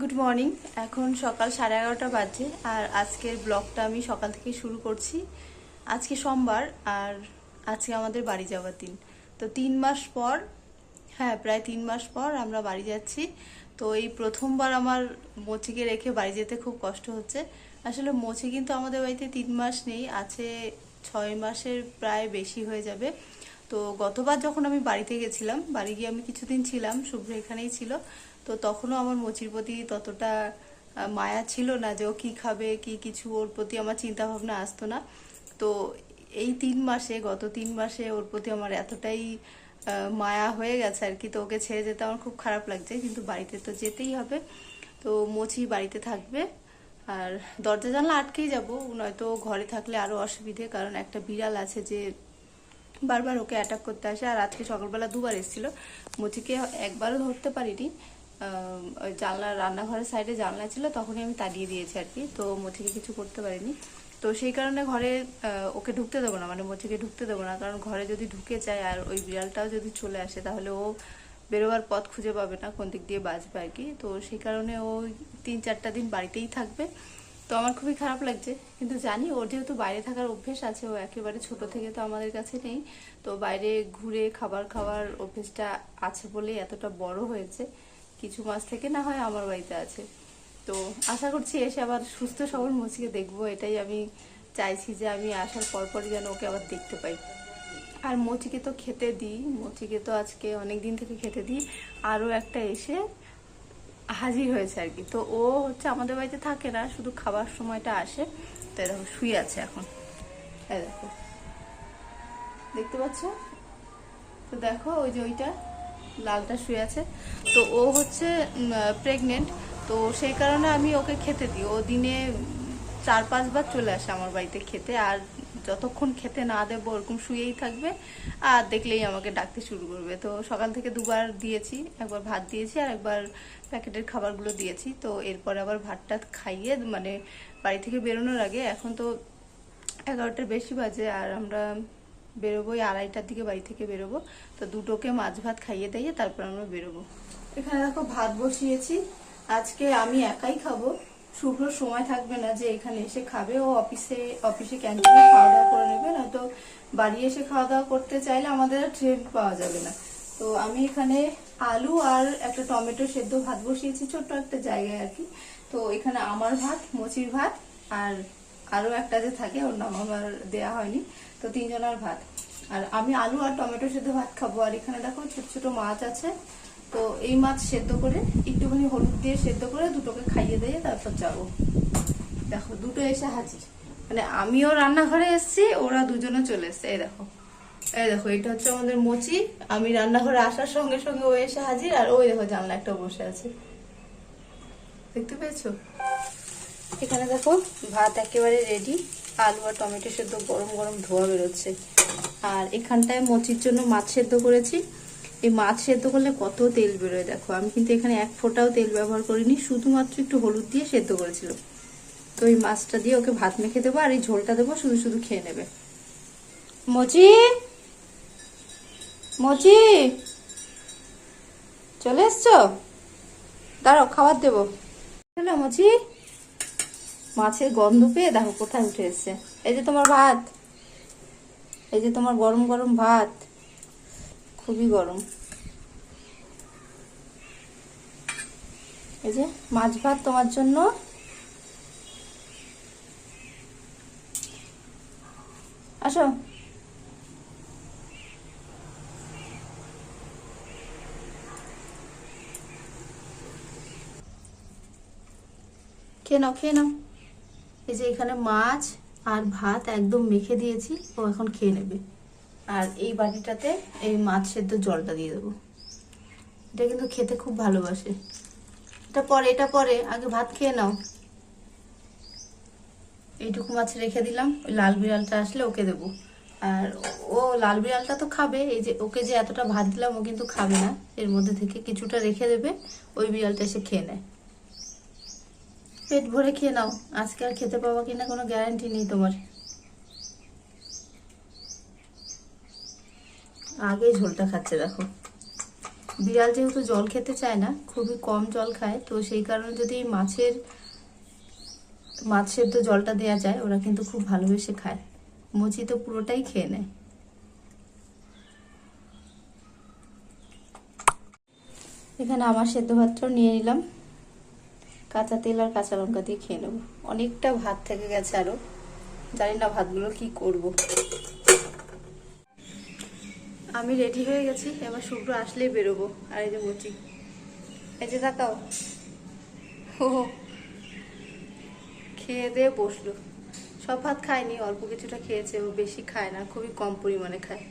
Good morning এখন সকাল সাড়ে এগারোটা বাজে আর আজকের ব্লগটা আমি সকাল থেকে শুরু করছি। আজকে সোমবার আর আজকে আমাদের বাড়ি যাওয়ার দিন। তো তিন মাস পর হ্যাঁ প্রায় তিন মাস পর আমরা বাড়ি যাচ্ছি। তো এই প্রথমবার আমার মোচিকে রেখে বাড়ি যেতে খুব কষ্ট হচ্ছে। আসলে মোচি কিন্তু আমাদের বাড়িতে তিন মাস নেই, আছে ছয় মাসের প্রায় বেশি হয়ে যাবে। তো গতবার যখন আমি বাড়িতে গেছিলাম, বাড়ি গিয়ে আমি কিছুদিন ছিলাম, শুভ্র এখানেই ছিল। তো তখনও আমার মোচির প্রতি ততটা মায়া ছিল না যে ও কী খাবে, কি কিছু, ওর প্রতি আমার চিন্তা ভাবনা আসতো না। তো এই তিন মাসে, গত তিন মাসে ওর প্রতি আমার এতটাই মায়া হয়ে গেছে আর কি। তো ওকে ছেড়ে যেতে আমার খুব খারাপ লাগছে, কিন্তু বাড়িতে তো যেতেই হবে। তো মোচি বাড়িতে থাকবে আর দরজা জানলা আটকেই যাব। নয়তো ঘরে থাকলে আরও অসুবিধে, কারণ একটা বিড়াল আছে যে বারবার ওকে অ্যাটাক করতে আসে। আর আজকে সকালবেলা দুবার এসেছিল। মুচিকে একবারও ধরতে পারিনি। ওই জানলা, রান্নাঘরের সাইডে জানলা ছিল, তখনই আমি তাড়িয়ে দিয়েছি আর কি। তো মুচিকে কিছু করতে পারিনি। তো সেই কারণে ঘরে ওকে ঢুকতে দেবো না মানে মুচিকে ঢুকতে দেবো না। কারণ ঘরে যদি ঢুকে যায় আর ওই বিড়ালটাও যদি চলে আসে, তাহলে ও বেরোবার পথ খুঁজে পাবে না, কোন দিক দিয়ে বাঁচবে আর কি। তো সেই কারণে ও তিন, চারটা দিন বাড়িতেই থাকবে। তো আমার খুবই খারাপ লাগছে। কিন্তু জানি, ওর যেহেতু বাইরে থাকার অভ্যেস আছে, ও একেবারে ছোট থেকে তো আমাদের কাছে নেই। তো বাইরে ঘুরে খাবার খাওয়ার অভ্যেসটা আছে বলেই এতটা বড় হয়েছে। কিছু মাস থেকে না হয় আমার বাড়িতে আছে। তো আশা করছি এসে আবার সুস্থ সবল মুচিকে দেখব, এটাই আমি চাইছি যে আমি আসার পরপরই যেন ওকে আবার দেখতে পাই। আর মোচিকে তো খেতে দিই, মোচিকে তো আজকে অনেক দিন থেকে খেতে দিই, আরও একটা এসে হাজির হয়েছে আর কি। তো ও হচ্ছে আমাদের বাড়িতে থাকে না, শুধু খাবার সময়টা আসে। তো এরকম শুয়ে আছে এখন। দেখো। দেখতে পাচ্ছ? তো দেখো, ওই যে ওইটা। লালটা শুয়ে আছে। তো ও হচ্ছে প্রেগনেন্ট তো সেই কারণে আমি ওকে খেতে দিই। ও দিনে চার, পাঁচবার চলে আসে আমার বাড়িতে খেতে, আর যতক্ষণ খেতে না দেবো ওরকম শুয়েই থাকবে, আর দেখলেই আমাকে ডাকতে শুরু করবে। তো সকাল থেকে দুবার দিয়েছি, একবার ভাত দিয়েছি আর একবার প্যাকেটের খাবারগুলো দিয়েছি। তো এরপর আবার ভাতটা খাইয়ে মানে বাড়ি থেকে বেরোনোর আগে, এখন তো এগারোটার বেশি বাজে, আর আমরা বেরোবোই আড়াইটার দিকে বাড়ি থেকে বেরোবো। তো দুটোকে মাছ ভাত খাইয়ে দিয়ে তারপর আমরা বেরোবো। এখানে দেখো ভাত বসিয়েছি। আজকে আমি একাই খাব। শুভ্র সময় থাকবে না যে এখানে এসে খাবে। ও অফিসে অফিসে ক্যান্টিনে খাওয়া দাওয়া করে নেবে। না তো বাড়ি এসে খাওয়া দাওয়া করতে চাইলে আমাদের ট্রেন পাওয়া যাবে না। তো আমি এখানে আলু আর একটা টমেটো সেদ্ধ ভাত বসিয়েছি। ছোট্ট একটা জায়গায় আর কি। তো এখানে আমার ভাত, মুচির ভাত আর আরও একটা যে থাকে, ওর নাম আমার দেয়া হয়নি। তো তিনজনের ভাত। আর আমি আলু আর টমেটো সেদ্ধ ভাত খাব। আর এখানে দেখো ছোট ছোট মাছ আছে। তো এই মাছ সেদ্ধ করে একটুখানি হলুদ দিয়ে সেদ্ধ করে দুটোকে খাইয়ে দিয়ে তারপর যাব। দেখো, দুটো এসে হাজির। মানে আমিও রান্নাঘরে এসেছি, ওরা দুজনে চলে এসছে। এই দেখো। এই দেখো, এটা হচ্ছে আমাদের মোচি। আমি রান্নাঘরে আসার সঙ্গে সঙ্গে ও এসে হাজির। আর ওই দেখো জানলা একটা বসে আছে। দেখতে পেয়েছ? এখানে দেখো ভাত একেবারে রেডি আলু আর টমেটো সেদ্ধ, গরম গরম ধোয়া বেরোচ্ছে। আর এখানটায় মচির জন্য মাছ সেদ্ধ করেছি। এই মাছ সেদ্ধ করলে কত তেল বেরোয় দেখো। আমি কিন্তু এখানে এক ফোঁটাও তেল ব্যবহার করিনি, শুধুমাত্র একটু হলুদ দিয়ে সেদ্ধ করেছিল। তো এই মাছটা দিয়ে ওকে ভাত মেখে দেবো আর এই ঝোলটা দেবো, শুধু শুধু খেয়ে নেবে। মচি! মচি! চলে এসছো? দাঁড়াও, খাবার দেবো। হ্যালো মোচি। মাছের গন্ধ পেয়ে দেখো কোথায় উঠে এসছে। এই যে তোমার ভাত। এই যে তোমার গরম গরম ভাত। খুবই গরম। এই যে মাছ ভাত তোমার জন্য। আসো। খেয়ে নাও খেয়ে নাও। এই যে এখানে মাছ আর ভাত একদম মেখে দিয়েছি, ও এখন খেয়ে নেবে। আর এই বাটিটাতে এই মাছ সেদ্ধ জলটা দিয়ে দেবো। এটা কিন্তু খেতে খুব ভালোবাসে। এটা পরে এটা পরে, আগে ভাত খেয়ে নাও। এইটুকু মাছ রেখে দিলাম, ওই লাল বিড়ালটা আসলে ওকে দেবো। আর ও লাল বিড়ালটা তো খাবে, এই যে ওকে যে এতটা ভাত দিলাম ও কিন্তু খাবে না। এর মধ্যে থেকে কিছুটা রেখে দেবে, ওই বিড়ালটা এসে খেয়ে নেয়। পেট ভরে খেয়ে নাও। আজকে আর খেতে পাবো কিনা কোনো গ্যারান্টি নেই তোমার। আগে ঝোলটা খাচ্ছে, দেখো। বিড়াল যেহেতু জল খেতে চায় না, খুবই কম জল খায়, তো সেই কারণে যদি মাছের, মাছ সেদ্ধ জলটা দেওয়া যায়, ওরা কিন্তু খুব ভালোবেসে খায়। মুচি তো পুরোটাই খেয়ে নেয়। এখানে আমার সেদ্ধ ভাতটাও নিয়ে নিলাম। কাঁচা তেল আর কাঁচা লঙ্কা দিয়ে খেয়ে নেব। অনেকটা ভাত থেকে গেছে আরও। জানি না ভাতগুলো কি করব। আমি রেডি হয়ে গেছি, এবার শুভ্র আসলেই বেরোবো। আর এই যে মুচি। এই যে তাকাও। ও খেয়ে দিয়ে বসল। সব ভাত খায়নি, অল্প কিছুটা খেয়েছে, ও বেশি খায় না, খুবই কম পরিমাণে খায়।